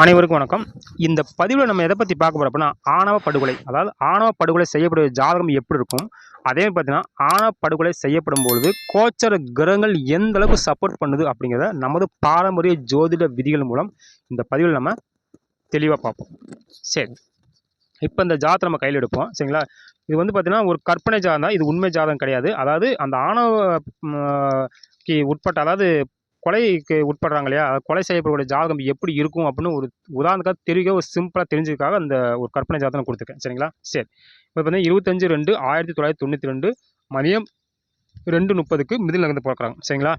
அனைவருக்கும் வணக்கம். இந்த பதிவில் நம்ம எதை பற்றி பார்க்க போகிறோம் அப்படின்னா ஆணவ படுகொலை. அதாவது ஆணவ படுகொலை செய்யக்கூடிய ஜாதகம் எப்படி இருக்கும்? அதே மாதிரி பார்த்தீங்கன்னா ஆணவ படுகொலை செய்யப்படும் பொழுது கோச்சர கிரகங்கள் எந்த அளவுக்கு சப்போர்ட் பண்ணுது அப்படிங்கிறத நமது பாரம்பரிய ஜோதிட விதிகள் மூலம் இந்த பதிவில் நம்ம தெளிவாக பார்ப்போம். சரி. இப்போ இந்த ஜாதத்தை நம்ம கையில் எடுப்போம். சரிங்களா? இது வந்து பார்த்தீங்கன்னா ஒரு கற்பனை ஜாதகம் தான். இது உண்மை ஜாதகம் கிடையாது. அதாவது அந்த ஆணவ உட்பட்ட அதாவது கொலைக்கு உட்படுறாங்க இல்லையா? கொலை செய்யப்படக்கூடிய ஜாதகம் எப்படி இருக்கும் அப்படின்னு ஒரு உதாரணத்துக்காக தெரிவிக்க ஒரு சிம்பிளாக தெரிஞ்சதுக்காக அந்த ஒரு கற்பனை ஜாதகம் கொடுத்துருக்கேன். சரிங்களா? சரி. இப்போ பார்த்தீங்கன்னா இருபத்தஞ்சு ரெண்டு ஆயிரத்தி தொள்ளாயிரத்தி தொண்ணூற்றி ரெண்டு மதியம் ரெண்டு முப்பதுக்கு மிதில் நகர்ந்து பார்க்குறாங்க. சரிங்களா?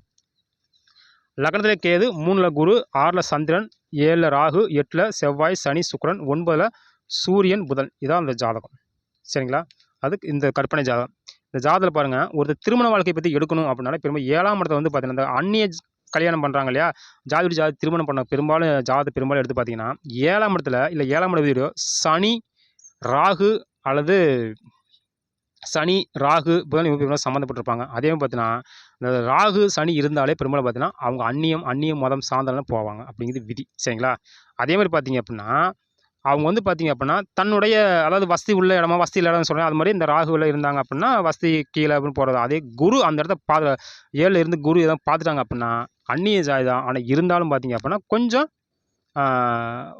லக்னத்தில் கேது மூணில் குரு ஆறில் சந்திரன் ஏழில் ராகு எட்டில் செவ்வாய் சனி சுக்கரன் ஒன்பதில் சூரியன் புதன். இதான் அந்த ஜாதகம். சரிங்களா? அதுக்கு இந்த கற்பனை ஜாதகம். இந்த ஜாதகத்தில் பாருங்கள் ஒரு திருமண வாழ்க்கையை பற்றி எடுக்கணும் அப்படின்னால பெரும்பாலும் ஏழாம் இடத்துல வந்து பார்த்தீங்கன்னா இந்த அந்நிய கல்யாணம் பண்ணுறாங்க இல்லையா? ஜாதி ஜாதி திருமணம் பண்ண பெரும்பாலும் ஜாதத்தை பெரும்பாலும் எடுத்து பார்த்தீங்கன்னா ஏழாம் இடத்துல இல்லை ஏழாம் இட வீடியோ சனி ராகு அல்லது சனி ராகு புதன் இவங்க சம்மந்தப்பட்டிருப்பாங்க. அதே பார்த்தீங்கன்னா இந்த ராகு சனி இருந்தாலே பெரும்பாலும் பார்த்தீங்கன்னா அவங்க அந்நியம் அந்நியம் மதம் சார்ந்தாலும் போவாங்க அப்படிங்கிறது விதி. சரிங்களா? அதே மாதிரி பார்த்தீங்க அப்படின்னா அவங்க வந்து பார்த்தீங்க அப்படின்னா தன்னுடைய அதாவது வசதி உள்ள இடமா வசதி இல்லை இடம்னு சொல்கிறேன் அது மாதிரி இந்த ராகுவில் இருந்தாங்க அப்படின்னா வசதி கீழே அப்படின்னு போகிறது அதே குரு அந்த இடத்த பா ஏழில் இருந்து குரு எதாவது பார்த்துட்டாங்க அப்படின்னா அந்நிய ஜாதி தான். ஆனால் இருந்தாலும் பார்த்தீங்க அப்படின்னா கொஞ்சம்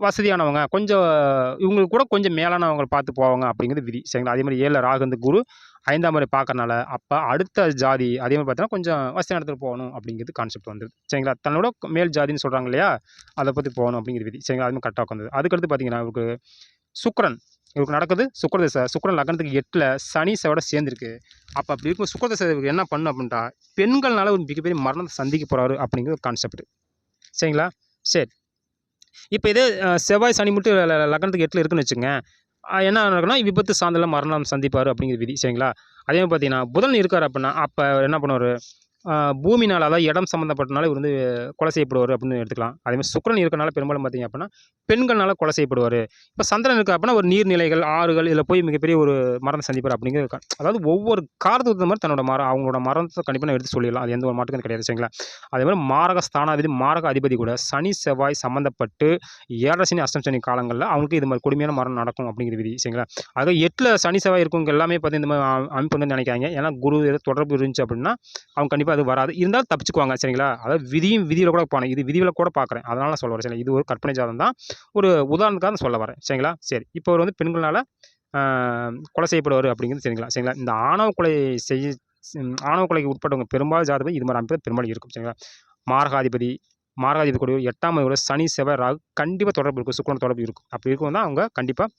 வசதியானவங்க கொஞ்சம் இவங்களுக்கு கூட கொஞ்சம் மேலானவங்க பார்த்து போவாங்க அப்படிங்கிறது விதி. சரிங்களா? அதே மாதிரி ஏழில் ராகு இந்த குரு ஐந்தாம் முறை பார்க்கறனால அப்போ அடுத்த ஜாதி அதே மாதிரி பார்த்தீங்கன்னா கொஞ்சம் வசதியான இடத்துல போகணும் அப்படிங்கிறது கான்செப்ட் வந்தது. சரிங்களா? தன்னோட மேல் ஜாதின்னு சொல்கிறாங்க இல்லையா? அதை பற்றி போகணும் அப்படிங்கிற விதி. சரிங்களா? அதுமாதிரி கரெக்டாக உட்காந்தது அதுக்கடுத்து பார்த்தீங்கன்னா அவருக்கு சுக்ரன் இவருக்கு நடக்குது? சுக்கரதசை சுக்கரன் லக்னத்துக்கு எட்டில் சனி செவோட சேர்ந்துருக்கு. அப்போ அப்படி இருக்கும் சுக்கரதசை இவருக்கு என்ன பண்ணும் அப்படின்ட்டா பெண்கள்னால ஒரு மிகப்பெரிய மரணத்தை சந்திக்க போகிறாரு அப்படிங்கிற கான்செப்ட் சரிங்களா? சரி. இப்போ இதே செவ்வாய் சனி மட்டும் லக்னத்துக்கு எட்டில் இருக்குன்னு வச்சுங்க என்ன நடக்குன்னா விபத்து சார்ந்தல மரணம் சந்திப்பார் அப்படிங்கிற விதி. சரிங்களா? அதே மாதிரி பார்த்தீங்கன்னா புதன் இருக்கார் அப்படின்னா அப்போ என்ன பண்ணுவார்? பூமினால் அதாவது இடம் சம்மந்தப்பட்டனால இவர் வந்து கொலை செய்யப்படுவார் அப்படின்னு எடுத்துக்கலாம். அதேமாதிரி சுக்கரன் இருக்கனால பெரும்பாலும் பார்த்தீங்க அப்படின்னா பெண்கள்னால கொலை செய்யப்படுவார். இப்போ சந்திரன் இருக்கா அப்படின்னா ஒரு நீர்நிலைகள் ஆறுகள் இதில் போய் மிகப்பெரிய ஒரு மரணம் சந்திப்பார் அப்படிங்கிறது அதாவது ஒவ்வொரு காரணத்துக்கு மாதிரி தன்னோட மரம் அவங்களோட மரணத்தை கண்டிப்பாக நான் எடுத்து சொல்லிடலாம். அது எந்த ஒரு மாற்றமும் கிடையாது சரிங்களா? அதே மாதிரி மாரக ஸ்தானாதிபதி மாரக அதிபதி கூட சனி செவ்வாய் சம்மந்தப்பட்டு ஏழரை சனி அஷ்டம் சனி காலங்களில் அவங்களுக்கு இது மாதிரி கொடுமையான மரணம் நடக்கும் அப்படிங்கிற விதி சரிங்களா? அதாவது எட்டில் சனி செவ்வாய் இருக்கவங்க எல்லாமே பார்த்து இந்த மாதிரி அமைப்பு வந்து நினைக்காங்க ஏன்னா குரு ஏதோ தொடர்பு இருந்துச்சு அப்படின்னா அவங்க கண்டிப்பாக அது வராது. இருந்தாலும் தப்பிச்சுக்குவாங்க சரிங்களா? அதாவது விதியும் விதியில் கூட போனேன். இது விதியில் கூட பார்க்குறேன். அதனால நான் சொல்ல வரேன் சரிங்களா? இது ஒரு கற்பனை ஜாதம் தான். ஒரு உதாரணத்துக்காக சொல்ல வரேன் சரிங்களா? சரி. இப்போ அவர் வந்து பெண்களால் கொலை செய்யப்படுவார் அப்படிங்கிறது சரிங்களா? சரிங்களா? இந்த ஆணவ கொலை செய்ய ஆணவ கொலைக்கு உட்பட்டவங்க பெரும்பாலும் ஜாதகம் இது மாதிரி அமைப்பு பெரும்பாலும் இருக்கும் சரிங்களா? மாரகாதிபதி மாரகாதிபதி கூட எட்டாம் வகையோட சனி செவ்வாய் ராகு கண்டிப்பாக தொடர்பு இருக்கும். சுக்கரன் தொடர்பு இருக்கும். அப்படி இருக்கும் தான் அவங்க கண்டிப்பாக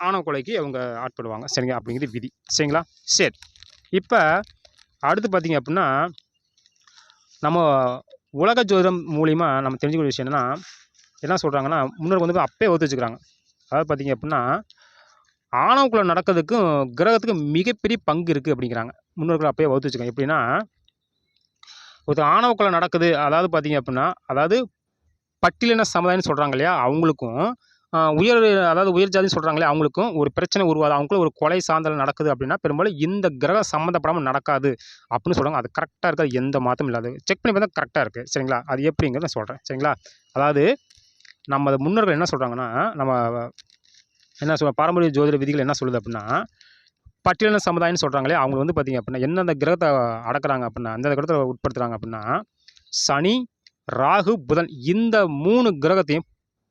ஆணவ கொலைக்கு அவங்க ஆட்படுவாங்க சரிங்க அப்படிங்கிறது விதி சரிங்களா? சரி. இப்போ அடுத்து பார்த்தீங்க அப்படின்னா நம்ம உலக ஜோதிடம் மூலிமா நம்ம தெரிஞ்சுக்கிற விஷயம் என்னென்னா என்ன சொல்கிறாங்கன்னா முன்னோர் வந்து அப்பயே ஒத்து வச்சுக்கிறாங்க. அதாவது பார்த்தீங்க அப்படின்னா ஆணவக்குள்ள நடக்கிறதுக்கும் கிரகத்துக்கும் மிகப்பெரிய பங்கு இருக்குது அப்படிங்கிறாங்க. முன்னோர்கள் அப்பயே வகுத்து வச்சுக்கோங்க எப்படின்னா ஒரு ஆணவக்குள்ள நடக்குது அதாவது பார்த்தீங்க அப்படின்னா அதாவது பட்டியலின சமுதாயம்னு சொல்கிறாங்க இல்லையா அவங்களுக்கும் உயர் அதாவது உயர் ஜாதின்னு சொல்கிறாங்களே அவங்களுக்கும் ஒரு பிரச்சனை உருவாது. அவங்களுக்கும் ஒரு கொலை சாந்தல் நடக்குது அப்படின்னா பெரும்பாலும் இந்த கிரகம் சம்மந்தப்படாமல் நடக்காது அப்படின்னு சொல்கிறாங்க அது கரெக்டாக இருக்காது எந்த மாற்றமும் இல்லாது. செக் பண்ணி பார்த்தா கரெக்டாக இருக்குது சரிங்களா? அது எப்படிங்கிறத நான் சொல்கிறேன் சரிங்களா? அதாவது நம்ம முன்னோர்கள் என்ன சொல்கிறாங்கன்னா நம்ம என்ன சொல்ல பாரம்பரிய ஜோதிட விதிகள் என்ன சொல்லுது அப்படின்னா பட்டியலின சமுதாயம்னு சொல்கிறாங்களே அவங்க வந்து பார்த்திங்க அப்படின்னா எந்தெந்த கிரகத்தை அடக்கிறாங்க அப்படின்னா எந்தெந்த கிரகத்தை உட்படுத்துகிறாங்க அப்படின்னா சனி ராகு புதன் இந்த மூணு கிரகத்தையும்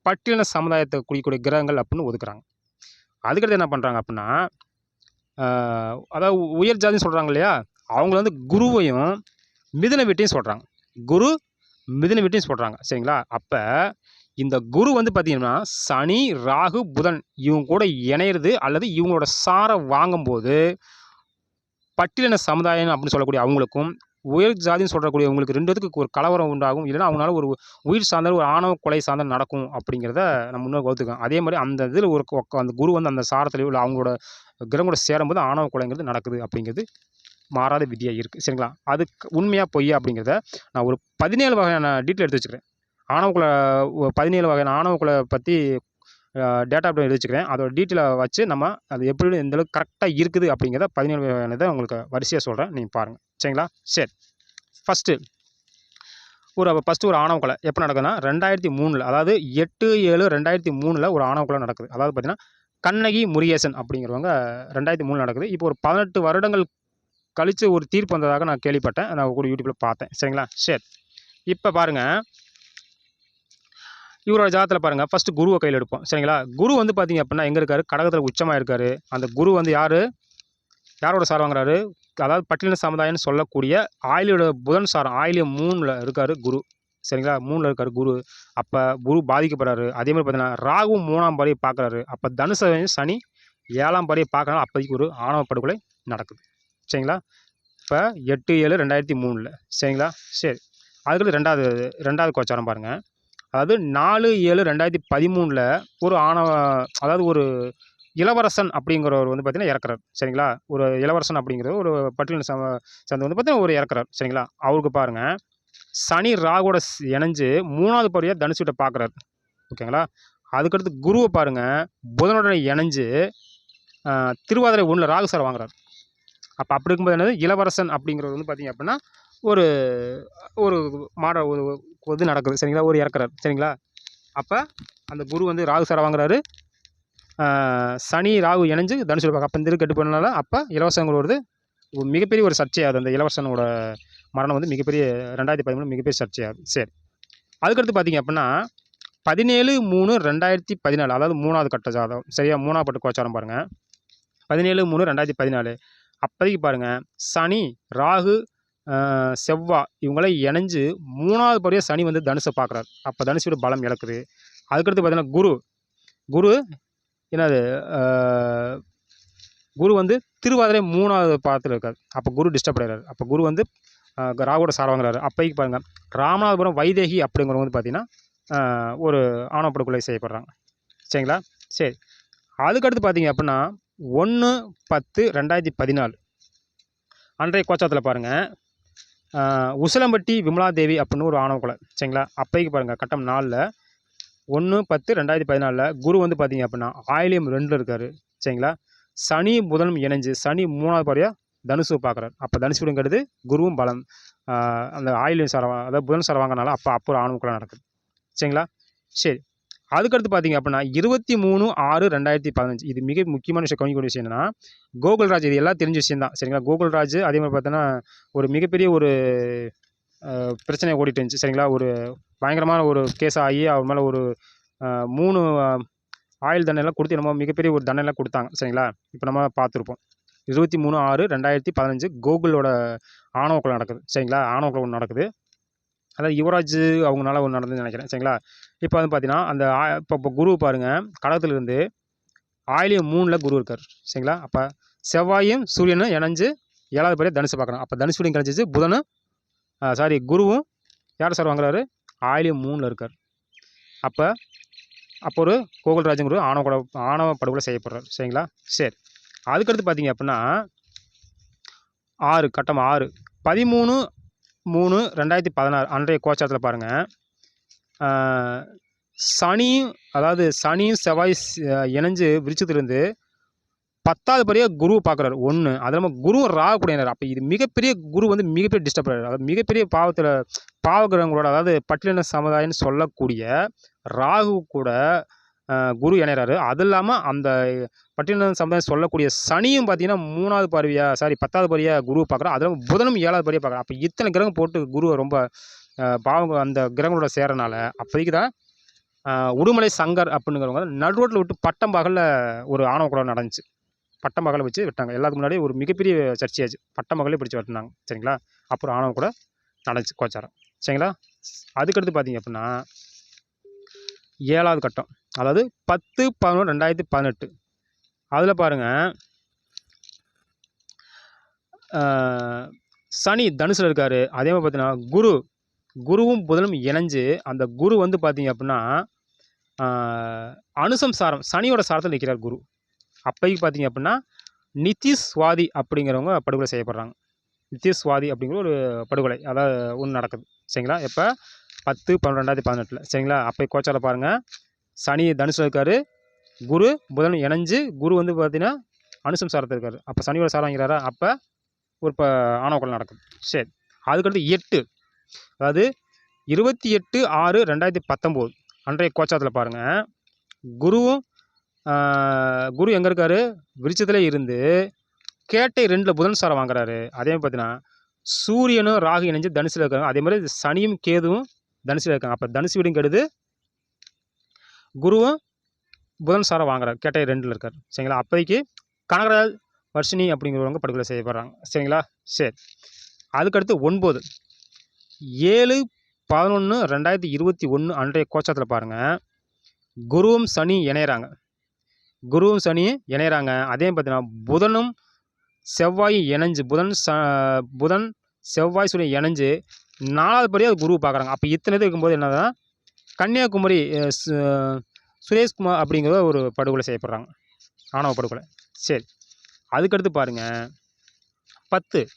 பட்டியலின சமுதாயத்தை குறிக்கக்கூடிய கிரகங்கள் அப்படின்னு ஒதுக்குறாங்க. அதுக்கடுத்து என்ன பண்ணுறாங்க அப்படின்னா அதாவது உயர் ஜாதின்னு சொல்கிறாங்க இல்லையா? அவங்கள வந்து குருவையும் மிதுன வீட்டையும் சொல்கிறாங்க குரு மிதுன வீட்டையும் சொல்கிறாங்க சரிங்களா? அப்போ இந்த குரு வந்து பார்த்திங்கன்னா சனி ராகு புதன் இவங்க கூட இணையிறது அல்லது இவங்களோட சாரை வாங்கும்போது பட்டியலின சமுதாயம் அப்படின்னு சொல்லக்கூடிய அவங்களுக்கும் உயர் ஜாதின்னு சொல்லக்கூடிய உங்களுக்கு ரெண்டுத்துக்கு ஒரு கலவரம் உண்டாகும். இல்லைன்னா அவங்களால ஒரு உயிர் சார்ந்த ஒரு ஆணவ கொலை சார்ந்த நடக்கும் அப்படிங்கிறத நம்ம முன்னோர் வகுத்துக்கோம் அதே மாதிரி அந்த இதில் ஒரு அந்த குரு வந்து அந்த சாரத்துலேயோ இல்லை அவங்களோட கிரகங்களோட சேரும்போது ஆணவ கொலைங்கிறது நடக்குது அப்படிங்கிறது மாறாத விதியாக இருக்குது சரிங்களா? அதுக்கு உண்மையாக பொய்யா அப்படிங்கிறத நான் ஒரு பதினேழு வகையான டீட்டெயில் எடுத்து வச்சுக்கிறேன். ஆணவக்குல பதினேழு வகையான ஆணவக்குலை பற்றி டேட்டா எடுத்து வச்சுக்கிறேன் அதோட டீட்டெயிலை வச்சு நம்ம அது எப்படி எந்த அளவுக்கு கரெக்டாக இருக்குது அப்படிங்கிறத பதினேழு உங்களுக்கு வரிசையாக சொல்கிறேன் நீங்கள் பாருங்கள் சரிங்களா? சரி. ஃபஸ்ட்டு ஒரு ஃபஸ்ட்டு ஒரு ஆணவ கொலை எப்போ நடக்குதுன்னா ரெண்டாயிரத்தி மூணில் அதாவது எட்டு ஏழு ரெண்டாயிரத்தி மூணில் ஒரு ஆணவ கொலை நடக்குது. அதாவது பார்த்தீங்கன்னா கண்ணகி முருகேசன் அப்படிங்கிறவங்க ரெண்டாயிரத்தி மூணு நடக்குது. இப்போ ஒரு பதினெட்டு வருடங்கள் கழித்து ஒரு தீர்ப்பு வந்ததாக நான் கேள்விப்பட்டேன். நான் கூட யூடியூப்பில் பார்த்தேன். சரிங்களா? சரி. இப்போ பாருங்கள் இவரோட ஜாதத்தில் பாருங்கள் ஃபஸ்ட்டு குருவை கையில் எடுப்போம். சரிங்களா? குரு வந்து பார்த்தீங்க அப்படின்னா எங்கே இருக்காரு? கடகத்தில் உச்சமாக இருக்காரு. அந்த குரு வந்து யார்? யாரோட சார் வாங்குறாரு? அதாவது பட்டியலின சமுதாயம்னு சொல்லக்கூடிய ஆயிலியோட புதன் சாரம் ஆயிலியம் மூணில் இருக்கார் குரு. சரிங்களா? மூணில் இருக்கார் குரு. அப்போ குரு பாதிக்கப்படுறாரு. அதே மாதிரி பார்த்தீங்கன்னா ராகு மூணாம் படையை பார்க்குறாரு அப்போ தனுசு சனி ஏழாம் படையை பார்க்கறனால அப்போதைக்கு ஒரு ஆணவ படுகொலை நடக்குது. சரிங்களா? இப்போ எட்டு ஏழு ரெண்டாயிரத்தி மூணில். சரிங்களா? சரி. அதுக்கடுத்து ரெண்டாவது ரெண்டாவது கோச்சாரம் பாருங்கள் அதாவது நாலு ஏழு ரெண்டாயிரத்தி பதிமூணில் ஒரு ஆணவ அதாவது ஒரு இளவரசன் அப்படிங்கிறவர் வந்து பார்த்திங்கன்னா இறக்குறார். சரிங்களா? ஒரு இளவரசன் அப்படிங்கிறது ஒரு பட்டியலின சம சேர்ந்து வந்து பார்த்தீங்கன்னா ஒரு இறக்குறார். சரிங்களா? அவருக்கு பாருங்கள் சனி ராகுவோட இணைஞ்சு மூணாவது படியாக தனுசுகிட்ட பார்க்குறாரு ஓகேங்களா? அதுக்கடுத்து குருவை பாருங்கள் புதனோட இணைஞ்சு திருவாதிரை ஒன்றில் ராகு சார் வாங்குறாரு. அப்போ அப்படி இருக்கும்போது என்னது? இளவரசன் அப்படிங்கிறது வந்து பார்த்தீங்க அப்படின்னா ஒரு ஒரு மாட ஒரு இது நடக்குது. சரிங்களா? ஒரு இறக்குறார். சரிங்களா? அப்போ அந்த குரு வந்து ராகு சாரை வாங்குறாரு. சனி ராகு இணைஞ்சு தனுசு பார்க்க அப்போ இருந்து கெட்டு போனனால அப்போ இலவசங்கள் வருது. மிகப்பெரிய ஒரு சர்ச்சையாகுது அந்த இலவசனோட மரணம் வந்து மிகப்பெரிய ரெண்டாயிரத்தி பதிமூணு மிகப்பெரிய சர்ச்சையாகுது சரி. அதுக்கடுத்து பார்த்தீங்க அப்படின்னா பதினேழு மூணு ரெண்டாயிரத்தி பதினாலு. அதாவது மூணாவது கட்ட ஜாதகம். சரியா? மூணாவது பட்டு கோச்சாரம் பாருங்கள் பதினேழு மூணு ரெண்டாயிரத்தி பதினாலு. அப்போதைக்கு பாருங்கள் சனி ராகு செவ்வா செவ்வாய் இணைஞ்சு மூணாவது படியாக சனி வந்து தனுசை பார்க்குறாரு. அப்போ தனுசோட பலம் இழக்குது. அதுக்கடுத்து பார்த்தீங்கன்னா குரு. குரு என்னது? குரு வந்து திருவாதிரை மூணாவது பாதத்தில் இருக்கார். அப்போ குரு டிஸ்டர்ப் ஆகிறார் அப்போ குரு வந்து ஆஹ், ராகுவோட சார வாங்குறாரு. பாருங்கள் ராமநாதபுரம் வைதேகி அப்படிங்கிறவங்க வந்து பார்த்தீங்கன்னா ஒரு ஆணவப்படுகொலை செய்யப்படுறாங்க. சரிங்களா? சரி. அதுக்கடுத்து பார்த்தீங்க அப்படின்னா ஒன்று பத்து ரெண்டாயிரத்தி பதினாலு. அன்றைய கோச்சத்தில் பாருங்கள் உசிலம்பட்டி விமலாதேவி அப்படின்னு ஒரு ஆணவ கொலை சரிங்களா? அப்பைக்கு பாருங்கள் கட்டம் நாலில் ஒன்று பத்து ரெண்டாயிரத்தி பதினாலில் குரு வந்து பார்த்தீங்க அப்படின்னா ஆயிலியம் ரெண்டில் இருக்கார் சரிங்களா? சனி புதனும் இணைஞ்சு சனி மூணாவது பாடியாக தனுசு பார்க்குறாரு. அப்போ தனுசு விடுங்கிறது குருவும் பலம் அந்த ஆயிலியம் சார அதாவது புதன் சார வாங்கினால அப்போ அப்போ ஒரு ஆணவ கொலை நடக்குது சரிங்களா? சரி அதுக்கடுத்து பார்த்தீங்க அப்படின்னா இருபத்தி மூணு ஆறு ரெண்டாயிரத்தி பதினஞ்சு. இது மிக முக்கியமான விஷயம் கவனிக்கக்கூடிய விஷயம் என்னன்னா கோகுல்ராஜ் இது எல்லாம் தெரிஞ்ச விஷயம் தான் சரிங்களா கோகுல்ராஜ் அதே மாதிரி பார்த்தோன்னா ஒரு மிகப்பெரிய ஒரு பிரச்சனை ஓடிட்டு இருந்துச்சு. சரிங்களா? ஒரு பயங்கரமான ஒரு கேஸ் ஆகி அவர் மேலே ஒரு மூணு ஆயில் தண்டனைலாம் கொடுத்து நம்ம மிகப்பெரிய ஒரு தண்டனைலாம் கொடுத்தாங்க. சரிங்களா? இப்போ நம்ம பார்த்துருப்போம். இருபத்தி மூணு ஆறு ரெண்டாயிரத்தி பதினஞ்சு கோகுலோட ஆணவக்குள்ள நடக்குது. சரிங்களா? ஆணவக்குள்ள ஒன்று நடக்குது. அதாவது யுவராஜ் அவங்கனால ஒன்று நடந்ததுன்னு நினைக்கிறேன். சரிங்களா? இப்போ வந்து பார்த்தீங்கன்னா அந்த ஆ- இப்போ இப்போ குரு பாருங்கள் கடகத்துலேருந்து ஆயிலியம் மூணில் குரு இருக்கார். சரிங்களா? அப்போ செவ்வாயும் சூரியனும் இணைஞ்சு ஏழாவது படியாக தனுசு பார்க்குறோம் அப்போ தனுசூரியன் கிடச்சிச்சு புதனும் சாரி குருவும் யார் சார் வாங்குறாரு? ஆயிலியம் மூணில் இருக்கார். அப்போ அப்போ ஒரு கோகுல்ராஜன் குரு ஆணவ கொலை ஆணவ படுகொலை செய்யப்படுறார். சரிங்களா? சரி. அதுக்கடுத்து பார்த்தீங்க அப்படின்னா ஆறு கட்டம் ஆறு. பதிமூணு மூணு ரெண்டாயிரத்தி பதினாறு அன்றைய கோச்சாரத்தில் பாருங்கள் சனியும் அதாவது சனியும் செவ்வாய் இணைஞ்சு விரிச்சத்துலேருந்து பத்தாவது படியாக குரு பார்க்குறாரு ஒன்று அது இல்லாமல் குரு ராகு கூடியனர் அப்போ இது மிகப்பெரிய குரு வந்து மிகப்பெரிய டிஸ்டர்ப் ஆகிறார் அதாவது மிகப்பெரிய பாவத்தில் பாவகிரகங்களோட அதாவது பட்டியலின சமுதாயம்னு சொல்லக்கூடிய ராகு கூட குரு இணைகிறாரு அது இல்லாமல் அந்த பட்டினம் சம்பந்தம் சொல்லக்கூடிய சனியும் பார்த்தீங்கன்னா மூணாவது பருவியாக சாரி பத்தாவது பருவியாக குரு பார்க்குறோம் அதில் புதனும் ஏழாவது பருவியாக பார்க்குறோம் அப்போ இத்தனை கிரகம் போட்டு குருவை ரொம்ப பாவம் பாவங்க அந்த கிரகங்களோட சேரனால அப்போதைக்கு தான் உடுமலை சங்கர் அப்படிங்கிறவங்க நடுரோட்டில் விட்டு பட்டம் பகலில் ஒரு ஆணவ குலம் நடந்துச்சு. பட்டம் பகலை வச்சு விட்டாங்க. எல்லாத்துக்கு முன்னாடி ஒரு மிகப்பெரிய சர்ச்சையாச்சு பட்டம் பகலே பிடிச்சி வெட்டினாங்க. சரிங்களா? அப்புறம் ஆணவ கூட நடந்துச்சு கோச்சாரம். சரிங்களா? அதுக்கடுத்து பார்த்தீங்க அப்படின்னா ஏழாவது கட்டம். அதாவது பத்து பதினொன்று ரெண்டாயிரத்தி பதினெட்டு. அதில் பாருங்கள் சனி தனுசில் இருக்கார். அதே மாதிரி பார்த்தீங்கன்னா குரு குருவும் புதனும் இணைஞ்சு அந்த குரு வந்து பார்த்தீங்க அப்படின்னா ஆஹ், அனுசம் சாரம் சனியோட சாரத்தில் நிற்கிறார் குரு. அப்போதைக்கு பார்த்தீங்க அப்படின்னா நிதிஷ் சுவாதி அப்படிங்கிறவங்க படுகொலை செய்யப்படுறாங்க. நிதிஷ் சுவாதி அப்படிங்கிற ஒரு படுகொலை அதாவது ஒன்று நடக்குது. சரிங்களா? எப்போ? பத்து பன்னெண்டு ரெண்டாயிரத்தி பதினெட்டில். சரிங்களா? அப்போ கோச்சார பாருங்கள் சனி தனுசில் இருக்கார். குரு புதன் இணைஞ்சு குரு வந்து பார்த்தீங்கன்னா அனுசம் சாரத்தில் இருக்கார். அப்போ சனியோட சாரம் வாங்கிறாரா அப்போ ஒரு இப்போ ஆணவ நடக்குது சரி. அதுக்கடுத்து எட்டு. அதாவது இருபத்தி எட்டு ஆறு ரெண்டாயிரத்தி பத்தொம்போது. அன்றைய கோச்சாரத்தில் பாருங்கள் குருவும் குரு எங்கே இருக்கார்? விருச்சத்தில் இருந்து கேட்டை ரெண்டில் புதன் சாரம் வாங்குறாரு. அதே மாதிரி பார்த்தீங்கன்னா சூரியனும் ராகு இணைஞ்சு தனுசில் இருக்காங்க. அதே மாதிரி சனியும் கேதுவும் தனுசில் இருக்காங்க. அப்போ தனுசு வீடும் கெடுது குருவும் புதன் சாரம் வாங்குறார். கேட்டை ரெண்டில் இருக்கார். சரிங்களா? அப்போதைக்கு கனகராஜ் வர்ஷினி அப்படிங்கிறவங்க படுகொலை செய்யப்படுறாங்க சரிங்களா? சரி. அதுக்கடுத்து ஒன்பது. ஏழு பதினொன்று ரெண்டாயிரத்தி இருபத்தி ஒன்று அன்றைய கோச்சத்தில் பாருங்கள் குருவும் சனி இணையறாங்க. குருவும் சனி இணையிறாங்க. அதே பார்த்தீங்கன்னா புதனும் செவ்வாயும் இணைஞ்சு புதன் ச புதன் செவ்வாய் சூரியன் இணைஞ்சு நாலாவது படியாக குரு பார்க்குறாங்க அப்போ இத்தனை இது இருக்கும்போது என்னதுன்னா கன்னியாகுமரி சு- சுரேஷ்குமார் அப்படிங்கிற ஒரு படுகொலை செய்யப்படுறாங்க. ஆணவ படுகொலை. சரி. அதுக்கடுத்து பாருங்கள் பத்து.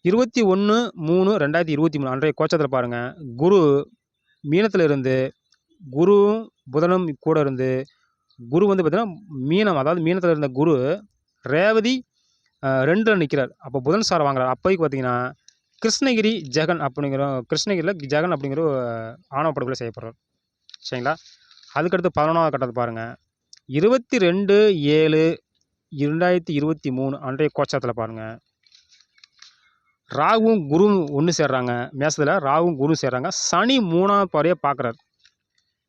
இருபத்தி ஒன்று மூணு ரெண்டாயிரத்தி இருபத்தி மூணு அன்றைய கோச்சத்தில் பாருங்கள் குரு மீனத்தில் இருந்து குருவும் புதனும் கூட இருந்து குரு வந்து பார்த்திங்கன்னா மீனம் அதாவது மீனத்தில் இருந்த குரு ரேவதி ரெண்டில் நிற்கிறார் அப்போ புதன் சாரை வாங்குறார். அப்போதைக்கு பார்த்தீங்கன்னா கிருஷ்ணகிரி ஜெகன் அப்படிங்கிற கிருஷ்ணகிரியில் ஜெகன் அப்படிங்கிற ஆணவ படுகொலை செய்யப்படுறார். சரிங்களா? அதுக்கடுத்து பதினொன்றாவது கட்டத்தை பாருங்கள் இருபத்தி ரெண்டு ஏழு இரண்டாயிரத்தி இருபத்தி மூணு அன்றைய கோச்சத்தில் பாருங்கள் ராகுவும் குருவும் ஒன்று சேர்றாங்க. மேசத்தில் ராகுவும் குருவும் சேர்றாங்க. சனி மூணாவது பறையை பார்க்குறாரு.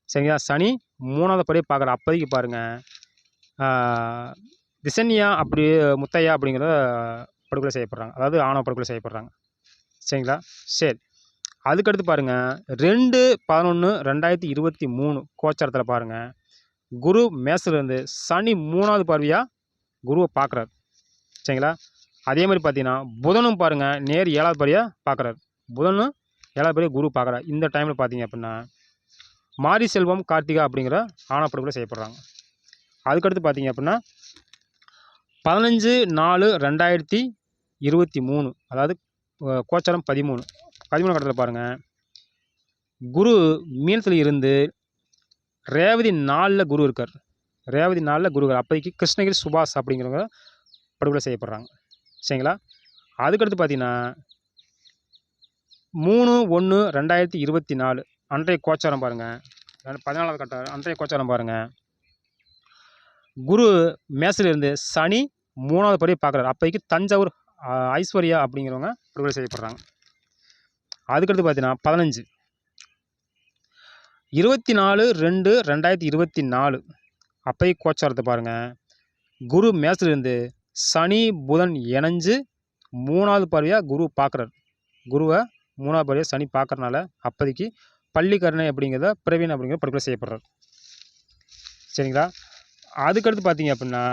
சரிங்களா? சனி மூணாவது பறையை பார்க்குற அப்போதைக்கு பாருங்கள் திசன்யா அப்படி முத்தையா அப்படிங்கிற படுகொலை செய்யப்படுறாங்க. அதாவது ஆணவ படுகொலை செய்யப்படுறாங்க. சரிங்களா? சரி. அதுக்கடுத்து பாருங்கள் ரெண்டு பதினொன்று ரெண்டாயிரத்தி இருபத்தி மூணு கோச்சாரத்தில் பாருங்கள் குரு மேசிலிருந்து சனி மூணாவது பார்வையாக குருவை பார்க்குறாரு சரிங்களா? அதே மாதிரி பார்த்தீங்கன்னா புதனும் பாருங்கள் நேர் ஏழாவது பார்வையாக பார்க்குறாரு புதனும் ஏழாவது படியாக குரு பார்க்குறாரு இந்த டைமில் பார்த்தீங்க அப்படின்னா மாரி செல்வம் கார்த்திகா அப்படிங்கிற ஆணப்படுகொலை செய்யப்படுறாங்க. அதுக்கடுத்து பார்த்தீங்க அப்படின்னா பதினஞ்சு நாலு ரெண்டாயிரத்தி இருபத்தி மூணு அதாவது கோச்சாரம் பதிமூணு. பதிமூணு கட்டத்தில் பாருங்கள் குரு மீனத்தில் இருந்து ரேவதி நாளில் குரு இருக்கார். ரேவதி நாளில் குரு அப்போதைக்கு கிருஷ்ணகிரி சுபாஷ் அப்படிங்கிறவங்க படுகொலை செய்யப்படுறாங்க. சரிங்களா? அதுக்கடுத்து பார்த்தீங்கன்னா மூணு ஒன்று ரெண்டாயிரத்தி இருபத்தி நாலு அன்றைய கோச்சாரம் பாருங்கள் பதினாலாவது கட்ட அன்றைய கோச்சாரம் பாருங்கள் குரு மேசிலிருந்து சனி மூணாவது படி பார்க்குறாரு. அப்போதைக்கு தஞ்சாவூர் ஐஸ்வர்யா அப்படிங்கிறவங்க படுகொலை செய்யப்படுறாங்க. அதுக்கடுத்து பார்த்தீங்கன்னா பதினஞ்சு. இருபத்தி நாலு ரெண்டு ரெண்டாயிரத்தி இருபத்தி நாலு அப்பை கோச்சாரத்தை பாருங்கள் குரு மேசிலிருந்து சனி புதன் இணைஞ்சு மூணாவது பார்வையாக குரு பார்க்குறார். குருவை மூணாவது பார்வையாக சனி பார்க்குறனால அப்போதைக்கு பள்ளிக்கரணை அப்படிங்கிறத பிரவீன் அப்படிங்கிற படுகொலை செய்யப்படுறார். சரிங்களா? அதுக்கடுத்து பார்த்தீங்க அப்படின்னா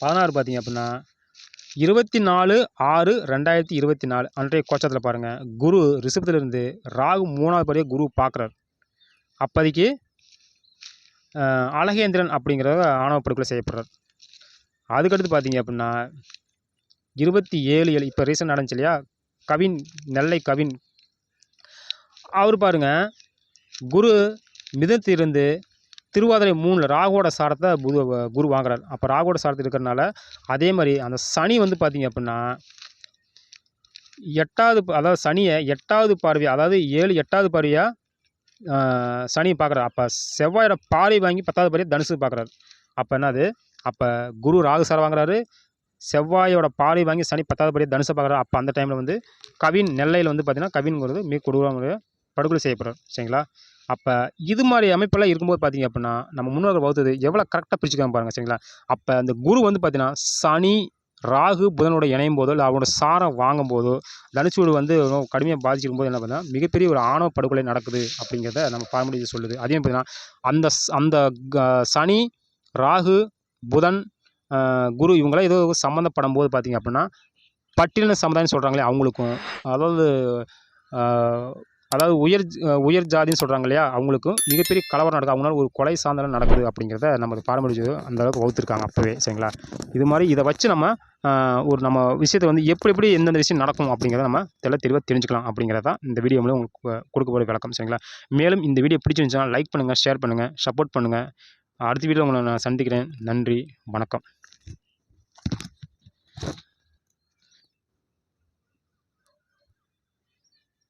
பதினாறு பார்த்தீங்க அப்படின்னா இருபத்தி நாலு ஆறு ரெண்டாயிரத்தி இருபத்தி நாலு அன்றைய கோச்சத்தில் பாருங்கள் குரு ரிஷபத்திலிருந்து ராகு மூணாவது படியாக குரு பார்க்குறார் அப்போதைக்கு அழகேந்திரன் அப்படிங்கிறத ஆணவ படுகொலை செய்யப்படுறார். அதுக்கடுத்து பார்த்தீங்க அப்படின்னா இருபத்தி ஏழு ஏழு இப்போ ரீசன் நடந்துச்சு இல்லையா? கவின் நெல்லை கவின். அவர் பாருங்க குரு மிதத்திலிருந்து திருவாதிரை மூணில் ராகுவோட சாரத்தை புது குரு வாங்குறாரு. அப்போ ராகுவோட சாரத்தை இருக்கிறனால அதே மாதிரி அந்த சனி வந்து பார்த்திங்க அப்படின்னா எட்டாவது ப- அதாவது சனியை எட்டாவது பார்வையாக அதாவது ஏழு எட்டாவது பார்வையாக சனி பார்க்குறாரு அப்போ செவ்வாயோட பார்வை வாங்கி பத்தாவது பார்வையை தனுசு பார்க்குறாரு அப்போ என்னது? அப்போ குரு ராகு சாரை வாங்குறாரு. செவ்வாயோட பார்வை வாங்கி சனி பத்தாவது படியாக தனுசை பார்க்குறாரு அப்போ அந்த டைமில் வந்து கவின் நெல்லையில் வந்து பார்த்தீங்கன்னா கவின்ங்கிறது மிக கொடூரமாக படுகொலை செய்யப்படுறார் சரிங்களா? அப்போ இது மாதிரி அமைப்பெல்லாம் இருக்கும்போது பார்த்தீங்க அப்படின்னா நம்ம முன்னோர்கள் வகுத்தது எவ்வளோ கரெக்டாக பிரிச்சுக்காம பாருங்கள் சரிங்களா? அப்போ அந்த குரு வந்து பார்த்தீங்கன்னா சனி ராகு புதனோட இணையும் போதோ இல்லை அவனோட சாரம் வாங்கும் போதோ தனுச்சூடு வந்து கடுமையாக பாதிச்சிருக்கும் போது என்ன பண்ணால் மிகப்பெரிய ஒரு ஆணவ படுகொலை நடக்குது அப்படிங்கிறத நம்ம பாரம்பரிய சொல்லுது. அதே பார்த்தீங்கன்னா அந்த அந்த க- சனி ராகு புதன் குரு இவங்களாம் ஏதோ சம்மந்தப்படும் போது பார்த்திங்க அப்படின்னா பட்டியலின சமுதாயம் சொல்கிறாங்களே அவங்களுக்கும். அதாவது அதாவது உயர் ஜ- உயர் ஜாதின்னு சொல்கிறாங்க இல்லையா அவங்களுக்கும் மிகப்பெரிய கலவரம் நடக்குது. அவங்களால ஒரு கொலை சார்ந்தெல்லாம் நடக்குது அப்படிங்கிறத நம்ம பாரம்பரிய அந்த அளவுக்கு வகுத்துருக்காங்க அப்போவே சரிங்களா? இது மாதிரி இதை வச்சு நம்ம ஒரு நம்ம விஷயத்தை வந்து எப்படி எப்படி எந்தெந்த விஷயம் நடக்கும் அப்படிங்கிறத நம்ம தெள்ள தெளிவாக தெரிஞ்சுக்கலாம் அப்படிங்கிறத தான் இந்த வீடியோ மூலம் உங்களுக்கு கொடுக்கக்கூடிய விளக்கம் சரிங்களா? மேலும் இந்த வீடியோ பிடிச்சிருந்துச்சுன்னா லைக் பண்ணுங்கள் ஷேர் பண்ணுங்கள் சப்போர்ட் பண்ணுங்கள் அடுத்த வீடியோ உங்களை நான் சந்திக்கிறேன். நன்றி வணக்கம்.